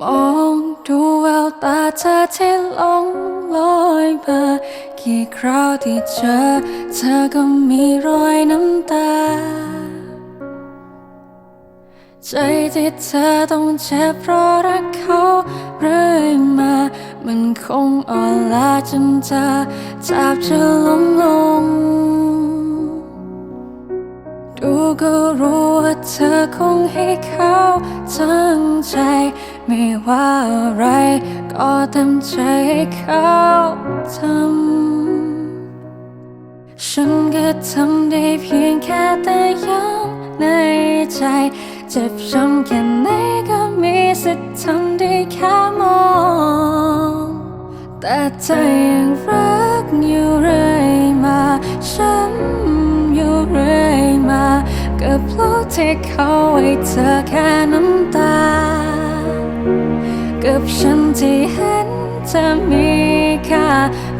มองดูแววตาเธอที่ลงลอยมากี่คราวที่เจอเธอก็มีรอยน้ำตา ใจที่เธอต้องเจ็บเพราะรักเขาเรื่อยมา มันคงอ่อนล้าจนเธอจับจะล้มลง ก็รู้ว่าเธอคงให้เขาทั้งใจ ไม่ว่าอะไร ก็เต็มใจให้เขาทำฉันก็ทำได้เพียงแค่แต่ย้ำในใจ เจ็บช้ำแค่ไหนก็มีสิทธิ์ทำได้แค่มอง แต่เธ กับโลกที่เขาให้เธอแค่น้ำตา กับฉันที่เห็นเธอมีค่า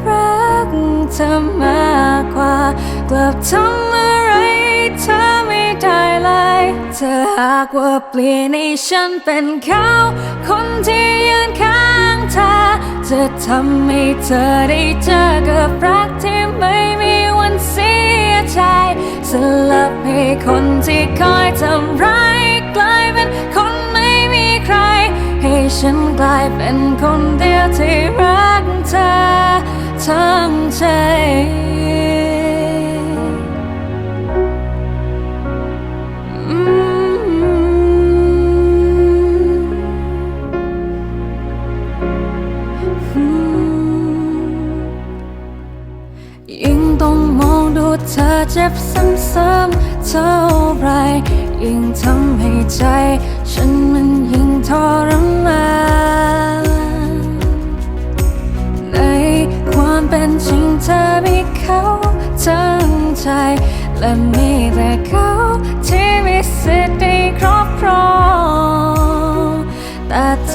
รักเธอมากกว่า กลับทำอะไรเธอไม่ได้เลยเธอหากว่าเปลี่ยนให้ฉันเป็นเขาคนที่ยืนข้างเธอจะทำให้เธอได้เจอกับรักที่ไม่มีวันเสีย ใจ สลับให้คนที่คอยทำร้ายกลายเป็นคนไม่มีใคร ให้ฉันกลายเป็นคนเดียวที่รักเธอทั้งใจยิ่งต้องมองดูเธอ เจ็บซ้ำๆเท่าไรยิ่งทำให้ใจ ฉันมันยิ่งทรมานในความเป็นจริงเธอมีเขาทั้งใจ และมีแต่เขาที่มีสิทธิ์ได้ครอบครองแต่เธ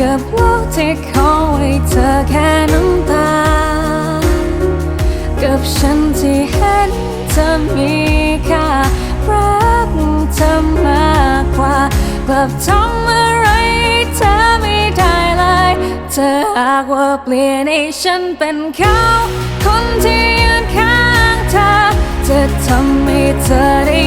กับโลกที่เขาให้เธอแค่น้ำตา กับฉันที่เห็นเธอมีค่ารักเธอมากกว่ากลับทำอะไรเธอไม่ได้เลย เธอหากว่าเปลี่ยนให้ฉันเป็นเขาคนที่ยืนข้างเธอ จะทำให้เธอได้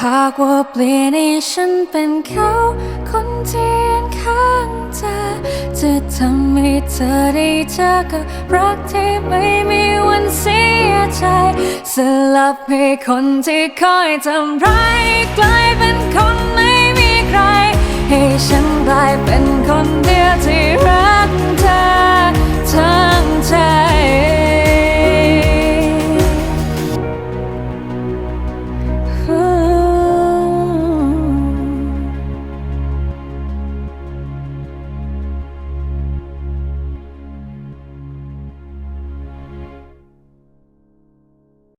หากว่าเปลี่ยนให้ฉันเป็นเขาคนที่ยืนข้างเธอ จะทำให้เธอได้เจอกับรักที่ไม่มีวันเสียใจสลับให้คนที่คอยทำร้ายกลายเป็นคนไม่มีใคร ให้ฉันกลาย